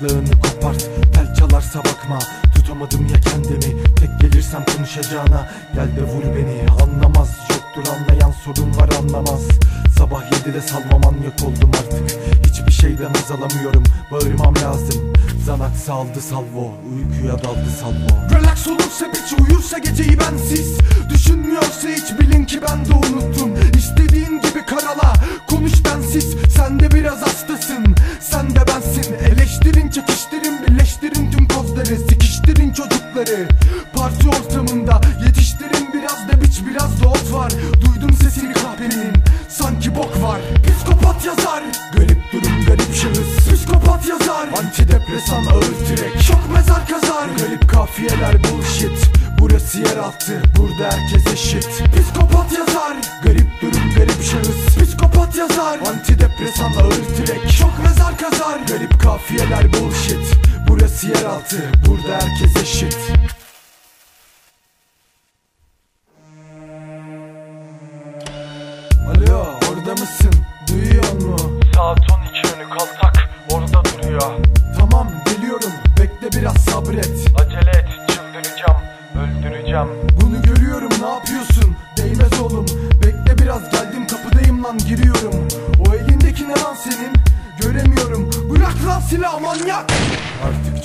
gırtlağını kopart Tel çalarsa bakma. Tutamadım ya kendimi Tek gelirsem konuşacağına. Gel de vur beni Anlamaz. Yoktur anlayan sorun var anlamaz. Sabah yedide salma manyak oldum artık. Hiçbir şeyden haz alamıyorum bağırmam lazım. Zanax aldı salvo uykuya daldı salvo. Relax olursa biç uyursa geceyi bensiz. Düşünmüyorsa hiç bilin ki ben de unuttum tüm kozları Sikiştirin çocukları. Parti ortamında yetiştirin biraz da biç biraz da ot var. Duydum sesini kahvenin sanki bok var. Psikopat yazar. Garip durum garip şahıs. Psikopat yazar. Antidepresan ağır tirek Şok mezar kazar. Garip kafiyeler bullshit Burası yeraltı burada herkes eşit. Psikopat yazar. Garip durum garip şahıs. Psikopat yazar. Antidepresan ağır tirek Şok mezar kazar. Garip kafiyeler bullshit Burası yeraltı burada herkes eşit. Alo orada mısın? Duyuyor mu? Saat 12 önü kaltak orada duruyor. Tamam geliyorum. Bekle biraz sabret. Acele et çıldıracağım öldüreceğim. Bunu görüyorum ne yapıyorsun? Değmez oğlum. Bekle biraz geldim kapıdayım lan giriyorum. O elindeki ne lan senin? Göremiyorum. Bırak lan silahı manyak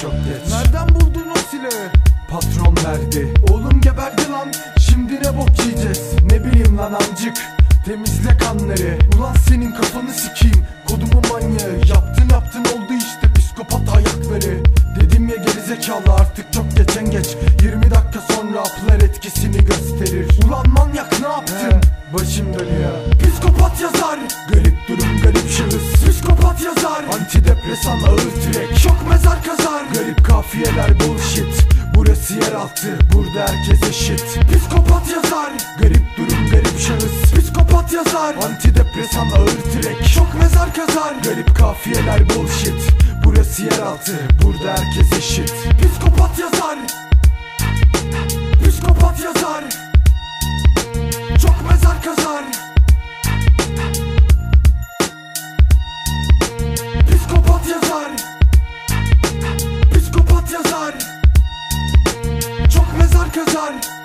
çok geç. Nereden buldun o silahı? Patron verdi. Oğlum geberdi lan. Şimdi ne bok yiyeceğiz? Ne bileyim lan amcık. Temizle kanları. Ulan senin kafanı sikeyim. Kodumu manyağı. Yaptın yaptın oldu işte psikopat ayakları. Dedim ya gerizekalı artık çok geçen geç. 20 dakika sonra haplar etkisini gösterir. Ulan manyak ne yaptın? Başım dönüyor. Psikopat yazar. Garip durum garip şahıs Psikopat yazar. Antidepresan ağır tirek Şok mezar kazar. Garip kafiyeler bullshit. Burası yeraltı. Burada herkes eşit. Psikopat yazar. Garip durum garip şahıs. Psikopat yazar. Antidepresan ağır tirek Şok mezar kazar. Garip kafiyeler bullshit. Burası yeraltı. Burada herkes eşit. Psikopat yazar Cause I'm.